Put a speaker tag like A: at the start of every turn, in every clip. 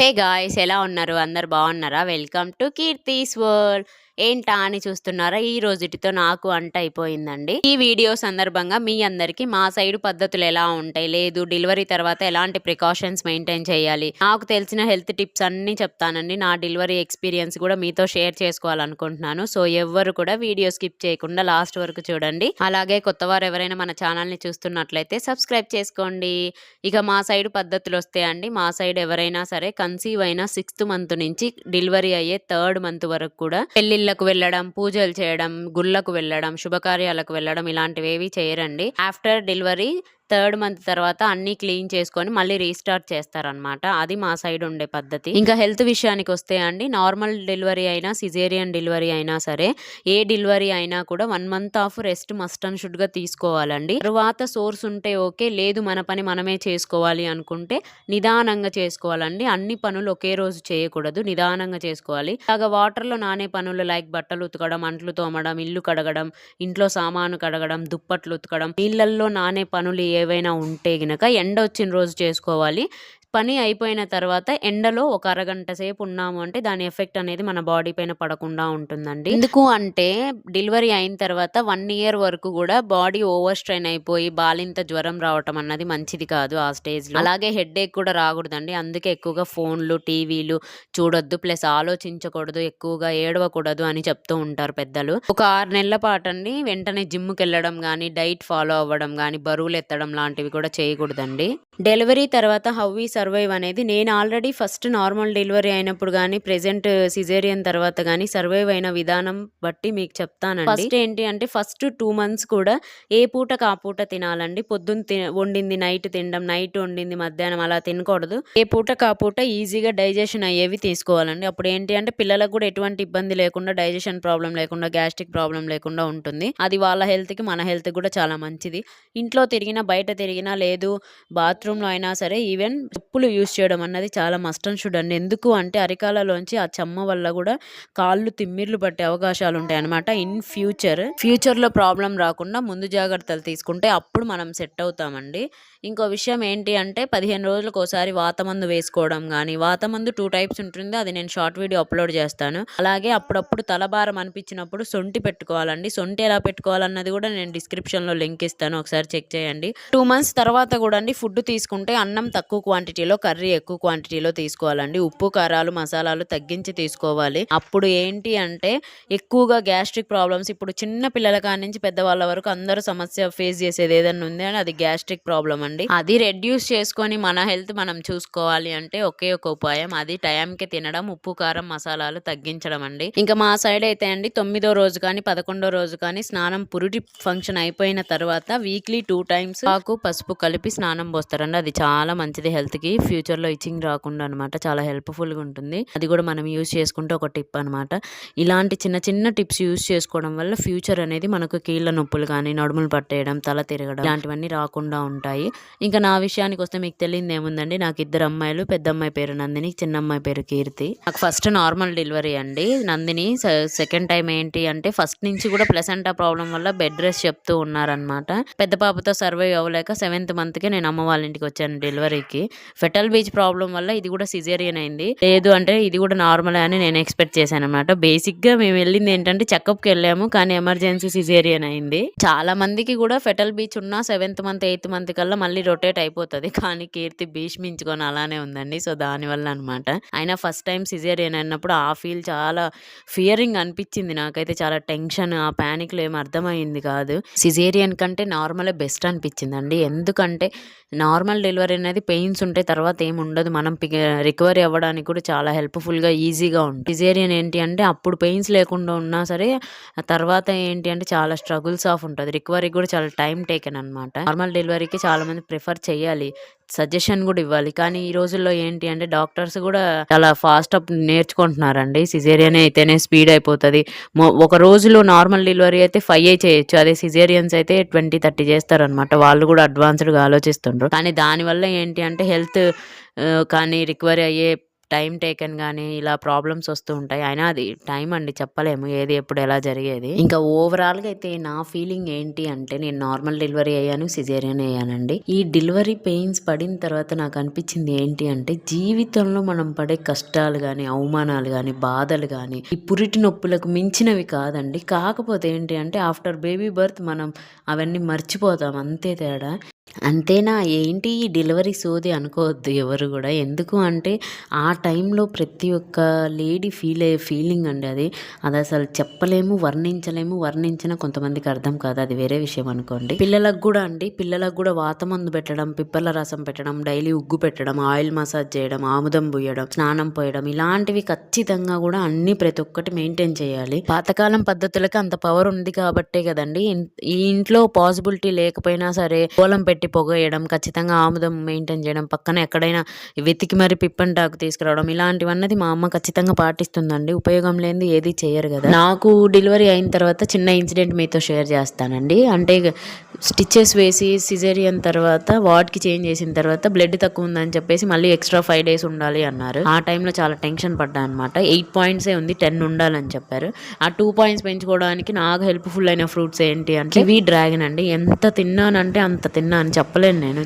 A: Hey guys ఎలా ఉన్నారు? అందరు బాగున్నారా? వెల్కమ్ టు కీర్తిస్ వరల్డ్ ఏంటా అని చూస్తున్నారా? ఈ రోజుటితో నాకు అంట అయిపోయిందండి. ఈ వీడియో సందర్భంగా మీ అందరికి మా సైడ్ పద్ధతులు ఎలా ఉంటాయి? లేదు డెలివరీ తర్వాత ఎలాంటి ప్రికాషన్స్ మెయింటైన్ చేయాలి? నాకు తెలిసిన హెల్త్ టిప్స్ అన్ని చెప్తానండి. నా డెలివరీ ఎక్స్పీరియన్స్ కూడా మీతో షేర్ చేసుకోవాలనుకుంటున్నాను. సో ఎవ్వరు కూడా వీడియో స్కిప్ చేయకుండా లాస్ట్ వరకు చూడండి. అలాగే కొత్త వారు ఎవరైనా మన ఛానల్ని చూస్తున్నట్లయితే సబ్స్క్రైబ్ చేసుకోండి. ఇక మా సైడ్ పద్ధతులు వస్తాయండి మా సైడ్ ఎవరైనా సరే కన్సీవ్ అయిన సిక్స్త్ మంత్ నుంచి డెలివరీ అయ్యే థర్డ్ మంత్ వరకు కూడా పెళ్ళిళ్ళకు వెళ్ళడం పూజలు చేయడం గుళ్ళకు వెళ్ళడం శుభకార్యాలకు వెళ్ళడం ఇలాంటివి ఏవి చేయరండి. ఆఫ్టర్ డెలివరీ థర్డ్ మంత్ తర్వాత అన్ని క్లీన్ చేసుకొని మళ్ళీ రీస్టార్ట్ చేస్తారనమాట అది మా సైడ్ ఉండే పద్ధతి. ఇంకా హెల్త్ విషయానికి వస్తే అండి నార్మల్ డెలివరీ అయినా సిజేరియన్ డెలివరీ అయినా సరే ఏ డెలివరీ అయినా కూడా one month of rest must and షుడ్గా తీసుకోవాలండి. తర్వాత సోర్స్ ఉంటే ఓకే లేదు మన పని మనమే చేసుకోవాలి అనుకుంటే నిదానంగా చేసుకోవాలండి. అన్ని పనులు ఒకే రోజు చేయకూడదు నిదానంగా చేసుకోవాలి. అలాగా వాటర్లో నానే పనులు లైక్ బట్టలు ఉతకడం అంట్లు తోమడం ఇల్లు కడగడం ఇంట్లో సామాను కడగడం దుప్పట్లు ఉతకడం నీళ్ళల్లో నానే పనులు ఏ ఏవైనా ఉంటే గినక ఎండ వచ్చిన రోజు చేసుకోవాలి. పని అయిపోయిన తర్వాత ఎండలో ఒక అరగంట సేపు ఉన్నాము అంటే దాని ఎఫెక్ట్ అనేది మన బాడీ పైన పడకుండా ఉంటుందండి. ఎందుకు అంటే డెలివరీ అయిన తర్వాత వన్ ఇయర్ వరకు కూడా బాడీ ఓవర్ స్ట్రెయిన్ అయిపోయి బాలింత జ్వరం రావటం అన్నది మంచిది కాదు ఆ స్టేజ్లో. అలాగే హెడ్ ఏక్ కూడా రాకూడదండి. అందుకే ఎక్కువగా ఫోన్లు టీవీలు చూడొద్దు ప్లస్ ఆలోచించకూడదు ఎక్కువగా ఏడవకూడదు అని చెప్తూ ఉంటారు పెద్దలు. ఒక ఆరు నెలల పాటండి వెంటనే జిమ్కి వెళ్ళడం కానీ డైట్ ఫాలో అవ్వడం కానీ బరువులు ఎత్తడం లాంటివి కూడా చేయకూడదండి. డెలివరీ తర్వాత హౌవీస్ సర్వైవ్ అనేది నేను ఆల్రెడీ ఫస్ట్ నార్మల్ డెలివరీ అయినప్పుడు కానీ ప్రెసెంట్ సిజేరియన్ తర్వాత కానీ సర్వైవ్ అయిన విధానం బట్టి మీకు చెప్తానండి. ఫస్ట్ ఏంటి అంటే ఫస్ట్ టూ మంత్స్ కూడా ఏ పూటకు ఆ పూట తినాలండి. పొద్దున్న తిన వండింది నైట్ తినడం నైట్ వండింది మధ్యాహ్నం అలా తినకూడదు. ఏ పూటకు ఆ పూట ఈజీగా డైజెషన్ అయ్యేవి తీసుకోవాలండి. అప్పుడు ఏంటి అంటే పిల్లలకు కూడా ఎటువంటి ఇబ్బంది లేకుండా డైజెషన్ ప్రాబ్లం లేకుండా గ్యాస్ట్రిక్ ప్రాబ్లం లేకుండా ఉంటుంది. అది వాళ్ళ హెల్త్కి మన హెల్త్ కూడా చాలా మంచిది. ఇంట్లో తిరిగినా బయట తిరిగినా లేదు బాత్రూంలో అయినా సరే ఈవెన్ చెప్పులు యూస్ చేయడం అన్నది చాలా మస్ట్ అండ్ షుడ్ అండి. ఎందుకు అంటే అరికాలలోంచి ఆ చెమ్మ వల్ల కూడా కాళ్ళు తిమ్మిర్లు పట్టే అవకాశాలు ఉంటాయి అనమాట ఇన్ ఫ్యూచర్ ఫ్యూచర్లో ప్రాబ్లం రాకుండా ముందు జాగ్రత్తలు తీసుకుంటే అప్పుడు మనం సెట్ అవుతామండి. ఇంకో విషయం ఏంటి అంటే పదిహేను రోజులకు ఒకసారి వాతమందు వేసుకోవడం కానీ వాతమందు టూ టైప్స్ ఉంటుంది. అది నేను షార్ట్ వీడియో అప్లోడ్ చేస్తాను. అలాగే అప్పుడప్పుడు తలభారం అనిపించినప్పుడు సొంటి పెట్టుకోవాలండి. సొంటి ఎలా పెట్టుకోవాలన్నది కూడా నేను డిస్క్రిప్షన్లో లింక్ ఇస్తాను. ఒకసారి చెక్ చేయండి. టూ మంత్స్ తర్వాత కూడా అండి ఫుడ్ తీసుకుంటే అన్నం తక్కువ క్వాంటిటీ క్వాంటిటీలో కర్రీ ఎక్కువ క్వాంటిటీలో తీసుకోవాలండి. ఉప్పు కారాలు మసాలాలు తగ్గించి తీసుకోవాలి. అప్పుడు ఏంటి అంటే ఎక్కువగా గ్యాస్ట్రిక్ ప్రాబ్లమ్స్ ఇప్పుడు చిన్న పిల్లల కాడి నుంచి పెద్దవాళ్ళ వరకు అందరూ సమస్య ఫేస్ చేసేది ఏదైనా ఉంది అని అది గ్యాస్ట్రిక్ ప్రాబ్లం అండి. అది రెడ్యూస్ చేసుకొని మన హెల్త్ మనం చూసుకోవాలి అంటే ఒకే ఒక ఉపాయం అది టైంకి తినడం ఉప్పు కారం మసాలాలు తగ్గించడం అండి. ఇంకా మా సైడ్ అయితే అండి తొమ్మిదో రోజు కానీ పదకొండో రోజు కానీ స్నానం పురుటి ఫంక్షన్ అయిపోయిన తర్వాత వీక్లీ టూ టైమ్స్ ఆకు పసుపు కలిపి స్నానం పోస్తారండి. అది చాలా మంచిది హెల్త్కి ఫ్యూచర్లో ఇచ్చింగ్ రాకుండా అనమాట చాలా హెల్ప్ఫుల్గా ఉంటుంది. అది కూడా మనం యూజ్ చేసుకుంటే ఒక టిప్ అనమాట ఇలాంటి చిన్న చిన్న టిప్స్ యూజ్ చేసుకోవడం వల్ల ఫ్యూచర్ అనేది మనకు కీళ్ళ నొప్పులు కానీ నడుములు పట్టేయడం తల తిరగడం ఇలాంటివన్నీ రాకుండా ఉంటాయి. ఇంకా నా విషయానికి వస్తే మీకు తెలియదు ఏముందండి? నాకు ఇద్దరు అమ్మాయిలు పెద్ద అమ్మాయి పేరు నందిని చిన్న అమ్మాయి పేరు కీర్తి. నాకు ఫస్ట్ నార్మల్ డెలివరీ అండి. నందిని సెకండ్ టైం ఏంటి అంటే ఫస్ట్ నుంచి కూడా ప్లెసెంటా ప్రాబ్లం వల్ల బెడ్ రెస్ట్ చెప్తూ ఉన్నారనమాట పెద్ద పాపతో సర్వైవ్ అవ్వలేక సెవెంత్ మంత్కే నేను అమ్మ వాళ్ళ ఇంటికి వచ్చాను డెలివరీకి. ఫెటల్ బీచ్ ప్రాబ్లం వల్ల ఇది కూడా సిజేరియన్ అయింది. లేదు అంటే ఇది కూడా నార్మల్ అని నేను ఎక్స్పెక్ట్ చేశాను అనమాట బేసిక్గా మేము వెళ్ళింది ఏంటంటే చెకప్కి వెళ్ళాము కానీ ఎమర్జెన్సీ సిజేరియన్ అయింది. చాలా మందికి కూడా ఫెటల్ బీచ్ ఉన్న సెవెంత్ మంత్ ఎయిత్ మంత్ కల్లా మళ్ళీ రొటేట్ అయిపోతుంది. కానీ కీర్తి భీష్మించుకొని అలానే ఉందండి. సో దానివల్ల అనమాట అయినా ఫస్ట్ టైం సిజేరియన్ అయినప్పుడు ఆ ఫీల్ చాలా ఫియరింగ్ అనిపించింది నాకైతే. చాలా టెన్షన్ ఆ ప్యానిక్లో లో ఏం అర్థమైంది కాదు. సిజేరియన్ కంటే నార్మలే బెస్ట్ అనిపించిందండి. ఎందుకంటే నార్మల్ డెలివరీ అనేది పెయిన్స్ ఉంటాయి తర్వాత ఏం ఉండదు మనం రికవరీ అవ్వడానికి కూడా చాలా హెల్ప్ఫుల్గా ఈజీగా ఉంటుంది. సిజేరియన్ ఏంటి అంటే అప్పుడు పెయిన్స్ లేకుండా ఉన్నా సరే తర్వాత ఏంటి అంటే చాలా స్ట్రగుల్స్ ఆఫ్ ఉంటుంది. రికవరీ కూడా చాలా టైం టేకెన్ అనమాట నార్మల్ డెలివరీకి చాలామంది ప్రిఫర్ చేయాలి. సజెషన్ కూడా ఇవ్వాలి. కానీ ఈ రోజుల్లో ఏంటి అంటే డాక్టర్స్ కూడా చాలా ఫాస్ట్ అప్ నేర్చుకుంటున్నారండి. సిజేరియన్ అయితేనే స్పీడ్ అయిపోతుంది. ఒక రోజులో నార్మల్ డెలివరీ అయితే ఫైవ్ ఏ చేయొచ్చు. అదే సిజేరియన్స్ అయితే ట్వంటీ థర్టీ చేస్తారనమాట వాళ్ళు కూడా అడ్వాన్స్డ్గా ఆలోచిస్తుండ్రు. కానీ దానివల్ల ఏంటి అంటే హెల్త్ కానీ రికవరీ అయ్యే టైం టేకన్ కానీ ఇలా ప్రాబ్లమ్స్ వస్తూ ఉంటాయి. అయినా అది టైం అండి చెప్పలేము. ఏది ఎప్పుడు ఎలా జరిగేది. ఇంకా ఓవరాల్‌గా అయితే నా ఫీలింగ్ ఏంటి అంటే నేను నార్మల్ డెలివరీ అయ్యాను. సిజేరియన్ అయ్యానండి. ఈ డెలివరీ పెయిన్స్ పడిన తర్వాత నాకు అనిపించింది ఏంటి అంటే జీవితంలో మనం పడే కష్టాలు కానీ అవమానాలు కానీ బాధలు కానీ ఈ పురిటి నొప్పులకు మించినవి కాదండి. కాకపోతే ఏంటి అంటే ఆఫ్టర్ బేబీ బర్త్ మనం అవన్నీ మర్చిపోతాం అంతే తేడా. అంతేనా ఏంటి ఈ డెలివరీ సోది అనుకోవద్దు ఎవరు కూడా ఎందుకు అంటే ఆ టైంలో ప్రతి ఒక్క లేడీ ఫీల్ అయ్యే ఫీలింగ్ అండి అది. అది అసలు చెప్పలేము, వర్ణించలేము. వర్ణించిన కొంతమందికి అర్థం కాదు. అది వేరే విషయం అనుకోండి. పిల్లలకు కూడా అండి పిల్లలకు కూడా వాతమందు పెట్టడం, పిప్పల రసం పెట్టడం, డైలీ ఉగ్గు పెట్టడం, ఆయిల్ మసాజ్ చేయడం, ఆముదం పూయడం, స్నానం పోయడం ఇలాంటివి ఖచ్చితంగా కూడా అన్నీ ప్రతి ఒక్కటి మెయింటైన్ చేయాలి. పాతకాలం పద్ధతులకి అంత పవర్ ఉంది కాబట్టే కదండి ఈ ఇంట్లో పాసిబిలిటీ లేకపోయినా సరే గోలం పెట్టి పొగేయడం, ఖచ్చితంగా ఆముదం మెయింటైన్ చేయడం, పక్కన ఎక్కడైనా వెతికి మరి పిప్పంటాకు తీసుకురావడం ఇలాంటివన్నది మా అమ్మ ఖచ్చితంగా పాటిస్తుందండి. ఉపయోగం లేనిది ఏది చేయరు కదా నాకు డెలివరీ అయిన తర్వాత చిన్న ఇన్సిడెంట్ మీతో షేర్ చేస్తానండి. అంటే స్టిచ్చెస్ వేసి సిజేరియన్ తర్వాత వార్డ్‌కి చేంజ్ చేసిన తర్వాత బ్లడ్ తక్కువ ఉందని చెప్పేసి మళ్ళీ ఎక్స్‌ట్రా ఫైవ్ డేస్ ఉండాలి అన్నారు. ఆ టైంలో చాలా టెన్షన్ పడ్డా అనమాట. ఎయిట్ పాయింట్సే ఉంది 10 ఉండాలని చెప్పారు. ఆ టూ పాయింట్స్ పెంచుకోవడానికి నాకు హెల్ప్‌ఫుల్ అయిన ఫ్రూట్స్ ఏంటి అంటే కివీ డ్రాగన్ అండి. ఎంత తిన్నానంటే అంత తిన్నాను చెప్పలేను నేను.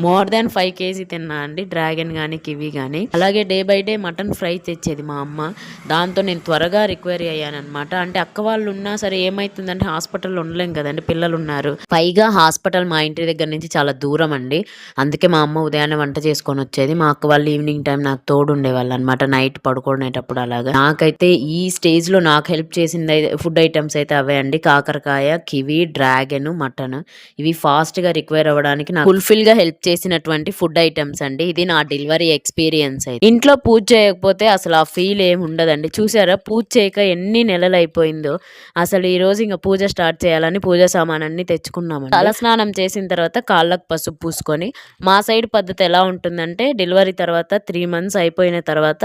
A: మోర్ దాన్ ఫైవ్ కేజీ తిన్నా అండి. డ్రాగన్ కానీ కివీ కానీ అలాగే day by day mutton fry తెచ్చేది మా అమ్మ. దాంతో నేను త్వరగా రికవరీ అయ్యానమాట అంటే అక్క వాళ్ళు ఉన్నా సరే ఏమైతుందంటే హాస్పిటల్‌లో ఉండలేం పిల్లలు ఉన్నారు పైగా హాస్పిటల్ మా ఇంటి దగ్గర నుంచి చాలా దూరం అండి. అందుకే మా అమ్మ ఉదయాన్నే వంట చేసుకొని వచ్చేది మా అక్క వాళ్ళు ఈవినింగ్ టైం నాకు తోడుండేవాళ్ళనమాట. నైట్ పడుకునేటప్పుడు అలాగా. నాకైతే ఈ స్టేజ్‌లో నాకు హెల్ప్ చేసింది ఫుడ్ ఐటమ్స్ అయితే అవే అండి. కాకరకాయ, కివీ, డ్రాగన్, మటన్ ఇవి ఫాస్ట్‌గా రిక్వైర్ అవ్వడానికి నాకు ఫుల్‌ఫిల్‌గా హెల్ప్ చేసినటువంటి ఫుడ్ ఐటమ్స్ అండి. ఇది నా డెలివరీ ఎక్స్‌పీరియన్స్ అయితే. ఇంట్లో పూజ చేయకపోతే అసలు ఆ ఫీల్ ఏమి ఉండదండి. చూసారా పూజ చేయక ఎన్ని నెలలు అయిపోయిందో అసలు ఈరోజు ఇంకా పూజ స్టార్ట్ చేయాలని పూజా సామానన్నీ తెచ్చుకున్నామండి. తలస్నానం చేసిన తర్వాత కాళ్ళకు పసుపు పూసుకొని మా సైడ్ పద్ధతి ఎలా ఉంటుందంటే డెలివరీ తర్వాత త్రీ మంత్స్ అయిపోయిన తర్వాత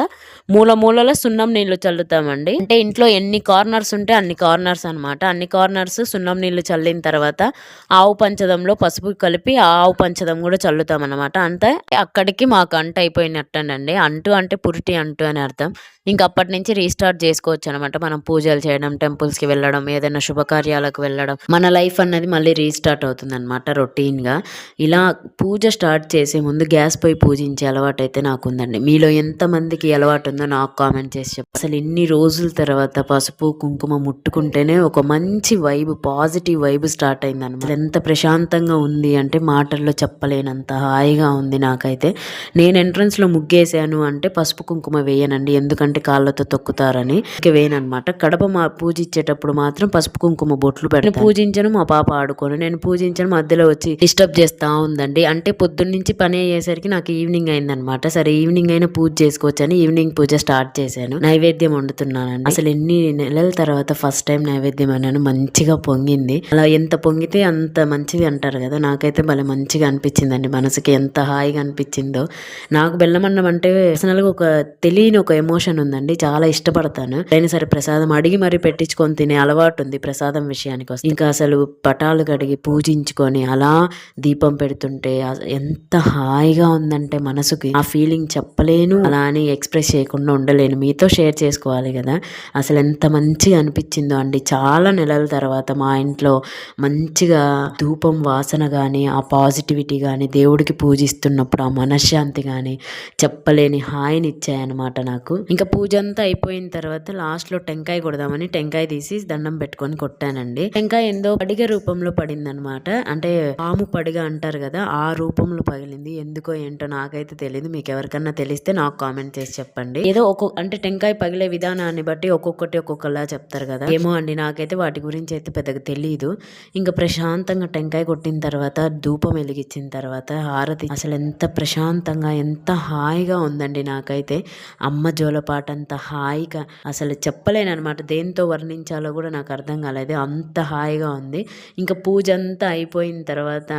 A: మూల మూలలో సున్నం నీళ్ళు చల్లుతామండి. అంటే ఇంట్లో ఎన్ని కార్నర్స్ ఉంటే అన్ని కార్నర్స్ అనమాట. అన్ని కార్నర్స్ సున్నం నీళ్ళు చల్లిన తర్వాత ఆవు పంచదంలో పసుపు కలిపి ఆ ఆవు పంచదం కూడా చల్లుతామనమాట. అంతే అక్కడికి మాకు అంటు అయిపోయినట్టేనండి. అంటు అంటే పురిటి అంటు అని అర్థం. ఇంక అప్పటి నుంచి రీస్టార్ట్ చేసుకోవచ్చనమాట. మనం పూజలు చేయడం, టెంపుల్స్‌కి వెళ్ళడం, ఏదైనా శుభకార్యాలకు వెళ్ళడం మన లైఫ్ అన్నది మళ్ళీ రీస్టార్ట్ అవుతుందనమాట రొటీన్‌గా. ఇలా పూజ స్టార్ట్ చేసే ముందు గ్యాస్ పొయ్యి పూజించే అలవాటైతే నాకుందండి. మీలో ఎంతమందికి అలవాటుందో నాకు కామెంట్ చేసి చెప్పండి. అసలు ఇన్ని రోజుల తర్వాత పసుపు, కుంకుమ ముట్టుకుంటేనే ఒక మంచి వైబ్ పాజిటివ్ వైబ్ స్టార్ట్ అయింది అనమాట ఎంత ప్రశాంతంగా ఉంది అంటే మాటల్లో చెప్పలేనంత హాయిగా ఉంది నాకైతే. నేను ఎంట్రన్స్‌లో ముగ్గేసాను అంటే పసుపు, కుంకుమ వేయనండి. ఎందుకంటే కాళ్ళతో తొక్కుతారని. ఇక కడప మా పూజించేటప్పుడు మాత్రం పసుపు, కుంకుమ బొట్లు పెట్టి పూజించను మా పాప ఆడుకోను. నేను పూజించను మధ్యలో వచ్చి డిస్టర్బ్ చేస్తా ఉందండి. అంటే పొద్దున్నుంచి పని అయ్యేసరికి నాకు ఈవినింగ్ అయిందనమాట. సరే ఈవినింగ్ అయినా పూజ చేసుకోవచ్చని ఈవినింగ్ పూజ స్టార్ట్ చేశాను. నైవేద్యం వండుతున్నానండి. అసలు ఎన్ని నెలల తర్వాత ఫస్ట్ టైం నైవేద్యం అన్నాను మంచిగా పొంగింది. అలా ఎంత పొంగితే అంత మంచిది అంటారు కదా! నాకైతే భలే మంచిగా అనిపించిందండి. మనసుకి ఎంత హాయిగా అనిపించిందో. నాకు బెల్లమన్నం అంటే పర్సనల్‌గా ఒక తెలియని ఒక ఎమోషన్ ఉంది ఉందండి. చాలా ఇష్టపడతాను. అయినా సరే ప్రసాదం అడిగి మరీ పెట్టించుకొని తినే అలవాటు ఉంది ప్రసాదం విషయానికొస్తే. ఇంకా అసలు పటాలు కడిగి పూజించుకొని అలా దీపం పెడుతుంటే ఎంత హాయిగా ఉందంటే మనసుకి ఆ ఫీలింగ్ చెప్పలేను. అలా అని ఎక్స్‌ప్రెస్ చేయకుండా ఉండలేను. మీతో షేర్ చేసుకోవాలి కదా! అసలు ఎంత మంచిగా అనిపించిందో అండి. చాలా నెలల తర్వాత మా ఇంట్లో మంచిగా ధూపం వాసన కానీ ఆ పాజిటివిటీ కానీ దేవుడికి పూజిస్తున్నప్పుడు ఆ మనశ్శాంతి కానీ చెప్పలేని హాయినిచ్చాయన్నమాట నాకు. ఇంకా పూజ అంతా అయిపోయిన తర్వాత లాస్ట్‌లో టెంకాయ కొడదామని టెంకాయ తీసి దండం పెట్టుకొని కొట్టానండి. టెంకాయ ఏందో పడిగ రూపంలో పడిందనమాట. అంటే పాము పడిగ అంటారు కదా! ఆ రూపంలో పగిలింది. ఎందుకో ఏంటో నాకైతే తెలియదు మీకు ఎవరికన్నా తెలిస్తే నాకు కామెంట్ చేసి చెప్పండి. ఏదో ఒక్కొక్క అంటే టెంకాయ పగిలే విధానాన్ని బట్టి ఒక్కొక్కటి ఒక్కొక్కలా చెప్తారు కదా! ఏమో అండి నాకైతే వాటి గురించి అయితే పెద్దగా తెలియదు ఇంకా ప్రశాంతంగా టెంకాయ కొట్టిన తర్వాత ధూపం వెలిగించిన తర్వాత హారతి అసలు ఎంత ప్రశాంతంగా ఎంత హాయిగా ఉందండి నాకైతే. అమ్మ జోలపాట వాటంత హాయిగా అసలు చెప్పలేను అనమాట దేంతో వర్ణించాలో కూడా నాకు అర్థం కాలేదు. అంత హాయిగా ఉంది. ఇంకా పూజ అంతా అయిపోయిన తర్వాత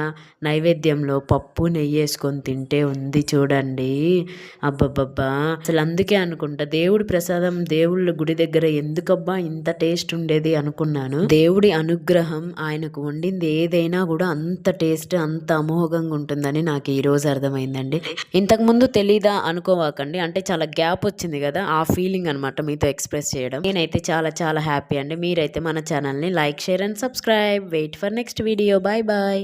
A: నైవేద్యంలో పప్పు నెయ్యి వేసుకొని తింటే ఉంది చూడండి. అబ్బబ్బబ్బా. అసలు అందుకే అనుకుంటా దేవుడి ప్రసాదం దేవుళ్ళ గుడి దగ్గర ఎందుకబ్బా ఇంత టేస్ట్ ఉండేది అనుకున్నాను. దేవుడి అనుగ్రహం ఆయనకు వండింది ఏదైనా కూడా అంత టేస్ట్ అంత అమోఘంగా ఉంటుందని నాకు ఈరోజు అర్థమైందండి. ఇంతకుముందు తెలీదా అనుకోవాకండి. అంటే చాలా గ్యాప్ వచ్చింది కదా. ఆ ఫీలింగ్ అనమాట మీతో ఎక్స్ప్రెస్ చేయడం. నేనైతే చాలా చాలా హ్యాపీ అండి. మీరైతే మన ఛానల్ని like share and subscribe wait for next video bye bye